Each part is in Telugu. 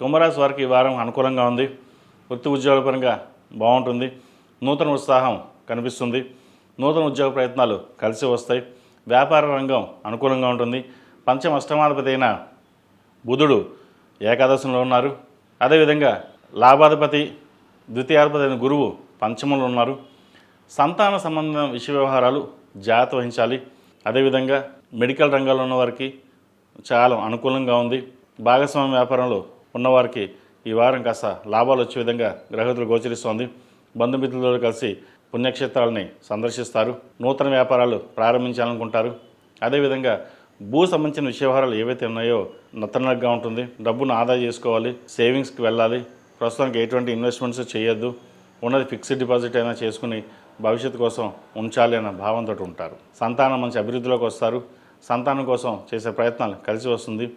కుంభరాశి వారికి ఈ వారం అనుకూలంగా ఉంది. వృత్తి ఉద్యోగ పరంగా బాగుంటుంది. నూతన ఉత్సాహం కనిపిస్తుంది. నూతన ఉద్యోగ ప్రయత్నాలు కలిసి వస్తాయి. వ్యాపార రంగం అనుకూలంగా ఉంటుంది. పంచమ అష్టమాధిపతి అయిన బుధుడు ఏకాదశంలో ఉన్నారు. అదేవిధంగా లాభాధిపతి ద్వితీయాధిపతి అయిన గురువు పంచమంలో ఉన్నారు. సంతాన సంబంధ విషయ వ్యవహారాలు జాగ్రత్త వహించాలి. అదేవిధంగా మెడికల్ రంగంలో ఉన్న వారికి చాలా అనుకూలంగా ఉంది. భాగస్వామ్య వ్యాపారంలో ఉన్నవారికి ఈ వారం కాస్త లాభాలు వచ్చే విధంగా గ్రహతులు గోచరిస్తోంది. బంధుమిత్రులతో కలిసి పుణ్యక్షేత్రాలని సందర్శిస్తారు. నూతన వ్యాపారాలు ప్రారంభించాలనుకుంటారు. అదేవిధంగా భూ సంబంధించిన విషయవహారాలు ఏవైతే ఉన్నాయో నత్తనగ్గా ఉంటుంది. డబ్బును ఆదా చేసుకోవాలి. సేవింగ్స్కి వెళ్ళాలి. ప్రస్తుతానికి ఎటువంటి ఇన్వెస్ట్మెంట్స్ చేయొద్దు. ఉన్నది ఫిక్స్డ్ డిపాజిట్ అయినా చేసుకుని భవిష్యత్తు కోసం ఉంచాలి అన్న భావంతో ఉంటారు. సంతానం మంచి అభివృద్ధిలోకి వస్తారు. సంతానం కోసం చేసే ప్రయత్నాలు కలిసి వస్తుంది.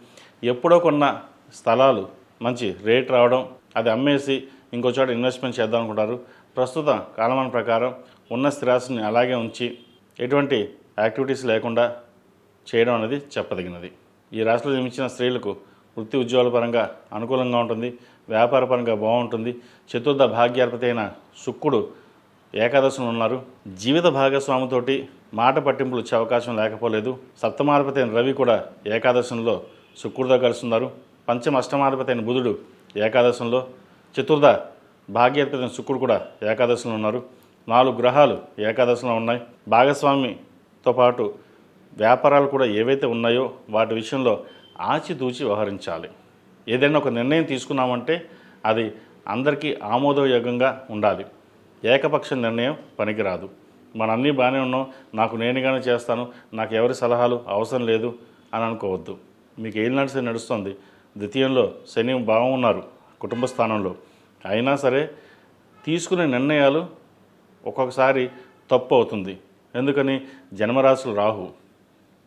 ఎప్పుడో కొన్న స్థలాలు మంచి రేట్ రావడం అది అమ్మేసి ఇంకో చోట ఇన్వెస్ట్మెంట్ చేద్దాం అనుకుంటారు ప్రస్తుత కాలమాన ప్రకారం ఉన్న స్థిరాస్తిని అలాగే ఉంచి ఎటువంటి యాక్టివిటీస్ లేకుండా చేయడం అనేది చెప్పదగినది. ఈ రాశిలో జన్మించిన స్త్రీలకు వృత్తి ఉద్యోగాల పరంగా అనుకూలంగా ఉంటుంది వ్యాపార పరంగా బాగుంటుంది. చతుర్థ భాగ్యాధిపతి అయిన శుక్రుడు ఏకాదశులు ఉన్నారు. జీవిత భాగస్వామితోటి మాట పట్టింపులు వచ్చే అవకాశం లేకపోలేదు. సప్తమాధిపతి అయిన రవి కూడా ఏకాదశంలో శుక్రుడితో కలిసి ఉన్నారు పంచమ అష్టమాధిపతి అయిన బుధుడు ఏకాదశంలో చతుర్థ భాగ్యాధిపతి అయిన శుక్రుడు కూడా ఏకాదశంలో ఉన్నారు. నాలుగు గ్రహాలు ఏకాదశంలో ఉన్నాయి. భాగస్వామితో పాటు వ్యాపారాలు కూడా ఏవైతే ఉన్నాయో వాటి విషయంలో ఆచితూచి వ్యవహరించాలి. ఏదైనా ఒక నిర్ణయం తీసుకున్నామంటే అది అందరికీ ఆమోదయోగంగా ఉండాలి. ఏకపక్ష నిర్ణయం పనికిరాదు. మన అన్నీ బాగానే ఉన్నాం. నాకు నేనుగానే చేస్తాను. నాకు ఎవరి సలహాలు అవసరం లేదు అని అనుకోవద్దు. మీకు ఏం నడిచి నడుస్తుంది. ద్వితీయంలో శని బాగున్నారు కుటుంబ స్థానంలో. అయినా సరే తీసుకునే నిర్ణయాలు ఒక్కొక్కసారి తప్పు అవుతుంది. ఎందుకని? జన్మరాశులు రాహు.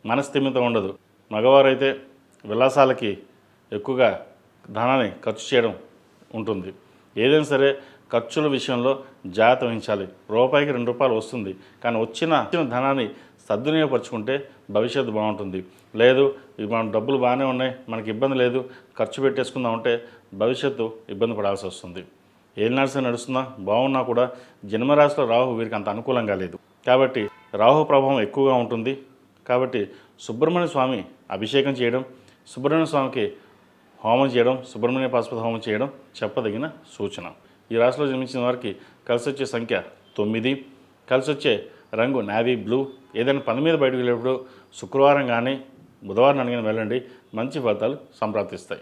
మనస్థిమితం ఉండదు. మగవారైతే విలాసాలకి ఎక్కువగా ధనాన్ని ఖర్చు చేయడం ఉంటుంది. ఏదైనా సరే ఖర్చుల విషయంలో జాగ్రత్త వహించాలి. రూపాయికి రెండు రూపాయలు వస్తుంది. కానీ వచ్చిన వచ్చిన ధనాన్ని సద్వినియోగపరచుకుంటే భవిష్యత్తు బాగుంటుంది. లేదు ఇవి మన డబ్బులు బాగానే ఉన్నాయి మనకి ఇబ్బంది లేదు ఖర్చు పెట్టేసుకుందాం అంటే భవిష్యత్తు ఇబ్బంది పడాల్సి వస్తుంది. ఏం నడిస్తే నడుస్తున్నా బాగున్నా కూడా జన్మరాశిలో రాహు వీరికి అంత అనుకూలంగా లేదు. కాబట్టి రాహు ప్రభావం ఎక్కువగా ఉంటుంది. కాబట్టి సుబ్రహ్మణ్య స్వామి అభిషేకం చేయడం సుబ్రహ్మణ్య స్వామికి హోమం చేయడం సుబ్రహ్మణ్య పాశుపత హోమం చేయడం చెప్పదగిన సూచన. ఈ రాశిలో జన్మించిన వారికి కలిసి వచ్చే సంఖ్య తొమ్మిది. కలిసి వచ్చే రంగు నావీ బ్లూ. ఏదైనా పని మీద బయటకు వెళ్ళేటప్పుడు శుక్రవారం కానీ బుధవారం అడిగిన వెళ్ళండి. మంచి ఫలితాలు సంప్రాప్తిస్తాయి.